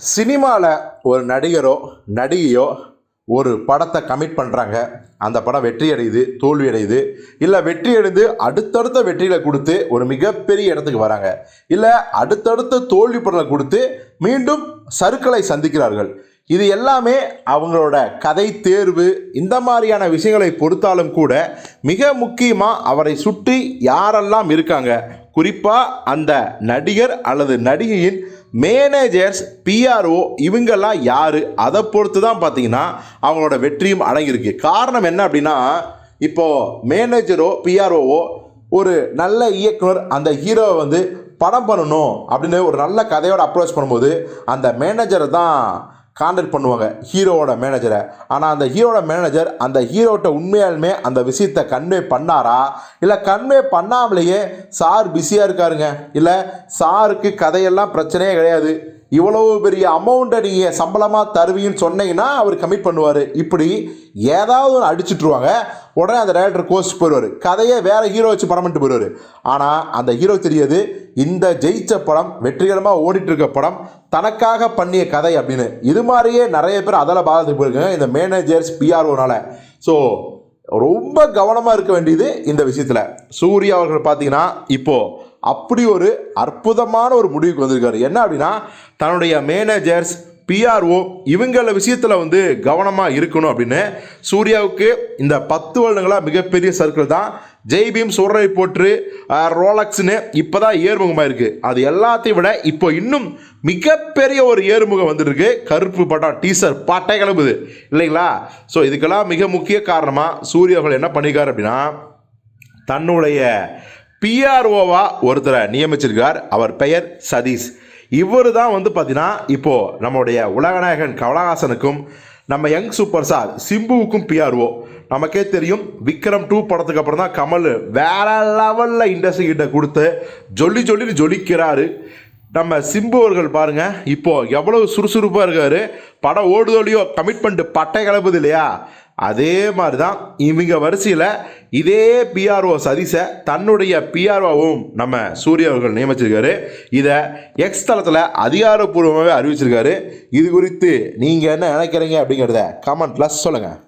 சினிமாவில் ஒரு நடிகரோ நடிகையோ ஒரு படத்தை கமிட் பண்ணுறாங்க அந்த படம் வெற்றி அடையுது தோல்வி அடையுது. இல்லை வெற்றி அடைந்து அடுத்தடுத்த வெற்றிகளை கொடுத்து ஒரு மிகப்பெரிய இடத்துக்கு வராங்க. இல்லை அடுத்தடுத்த தோல்வி படங்களை கொடுத்து மீண்டும் சறுக்களை சந்திக்கிறார்கள். இது எல்லாமே அவங்களோட கதை தேர்வு இந்த மாதிரியான விஷயங்களை பொறுத்தாலும் கூட மிக முக்கியமாக அவரை சுற்றி யாரெல்லாம் இருக்காங்க? குறிப்பாக அந்த நடிகர் அல்லது நடிகையின் மேனேஜர்ஸ் பிஆர்ஓ இவங்கெல்லாம் யார்? அதை பொறுத்து தான் பார்த்தீங்கன்னா அவங்களோட வெற்றியும் அடங்கியிருக்கு. காரணம் என்ன அப்படின்னா இப்போது மேனேஜரோ பிஆர்ஓவோ ஒரு நல்ல இயக்குனர் அந்த ஹீரோவை வந்து படம் பண்ணணும் அப்படின்னு ஒரு நல்ல கதையோட அப்ரோச் பண்ணும்போது அந்த மேனேஜரை தான் கான்டாக்ட் பண்ணுவாங்க ஹீரோவோட மேனேஜரை ஆனால் அந்த ஹீரோட மேனேஜர் அந்த ஹீரோட்ட உண்மையாலுமே அந்த விஷயத்தை கன்வே பண்ணாரா? இல்லை கன்வே பண்ணாமலேயே சார் பிஸியாக இருக்காருங்க? இல்லை சாருக்கு கதையெல்லாம் பிரச்சனையே கிடையாது. இவ்வளவு பெரிய அமௌண்ட்டை நீங்கள் சம்பளமாக தருவீங்கன்னு சொன்னீங்கன்னா அவர் கமிட் பண்ணுவார். இப்படி ஏதாவது ஒன்று அடிச்சுட்ருவாங்க உடனே அந்த டேரக்டர் கோச் போயிடுவார் கதையை வேறு ஹீரோ வச்சு படம் பண்ணிட்டு போயிடுவார் ஆனால் அந்த ஹீரோ தெரியாது. இந்த ஜெயிச்ச படம் வெற்றிகரமாக ஓடிட்டு இருக்க படம் தனக்காக பண்ணிய கதை அப்படின்னு. இது மாதிரியே நிறைய பேர் அதில் பாதித்து போயிருக்காங்க இந்த மேனேஜர்ஸ் பிஆர்ஓனால ஸோ ரொம்ப கவனமாக இருக்க வேண்டியது இந்த விஷயத்தில். சூர்யா அவர்கள் பார்த்தீங்கன்னா இப்போது அப்படி ஒரு அற்புதமான ஒரு முடிவுக்கு வந்திருக்காரு. என்ன அப்படின்னா தன்னுடைய மேனேஜர்ஸ் பிஆர்ஓ இவங்கள விஷயத்தில் வந்து கவனமாக இருக்கணும் அப்படின்னு சூர்யாவுக்கு இந்த பத்து வருடங்களாக மிகப்பெரிய சர்க்கிள் தான். ஜெய்பீம் சூரரை போற்று ரோலக்ஸ்னு இப்போ தான் ஏறுமுகமாக இருக்குது அது எல்லாத்தையும் விட இப்போ இன்னும் மிகப்பெரிய ஒரு ஏறுமுகம் வந்துருக்கு கருப்பு படம் டீசர் பாட்டை கிளம்புது. இல்லைங்களா? ஸோ இதுக்கெல்லாம் மிக முக்கிய காரணமாக சூர்யா என்ன பண்ணியிருக்காரு அப்படின்னா தன்னுடைய பிஆர்ஓவாக ஒருத்தரை நியமிச்சிருக்கார். அவர் பெயர் சதீஷ். இவர் தான் வந்து பார்த்தீங்கன்னா இப்போது நம்மளுடைய உலகநாயகன் கமலஹாசனுக்கும் நம்ம யங் சூப்பர் ஸ்டார் சிம்புவுக்கும் பிஆர்ஓ நமக்கே தெரியும் விக்ரம் டூ படத்துக்கு அப்புறம் தான் கமல் வேற லெவலில் இண்டஸ்ட்ரி கிட்ட கொடுத்து ஜொல்லி ஜொல்லின்னு ஜொலிக்கிறாரு. நம்ம சிம்பு அவர்கள் பாருங்கள் இப்போது எவ்வளோ சுறுசுறுப்பாக இருக்காரு. படம் ஓடுதோலையோ கமிட்மெண்ட்டு பட்டை கிளப்புது இல்லையா? அதே மாதிரி தான் இவங்க வரிசையில் இதே பிஆர்ஓ சதீஷை தன்னுடைய பிஆர்ஓவும் நம்ம சூரிய அவர்கள் நியமிச்சிருக்காரு. இதை எக்ஸ் தளத்தில் அதிகாரப்பூர்வமாகவே அறிவிச்சிருக்காரு. இது குறித்து நீங்கள் என்ன நினைக்கிறீங்க அப்படிங்கிறத கமெண்ட்டில் சொல்லுங்கள்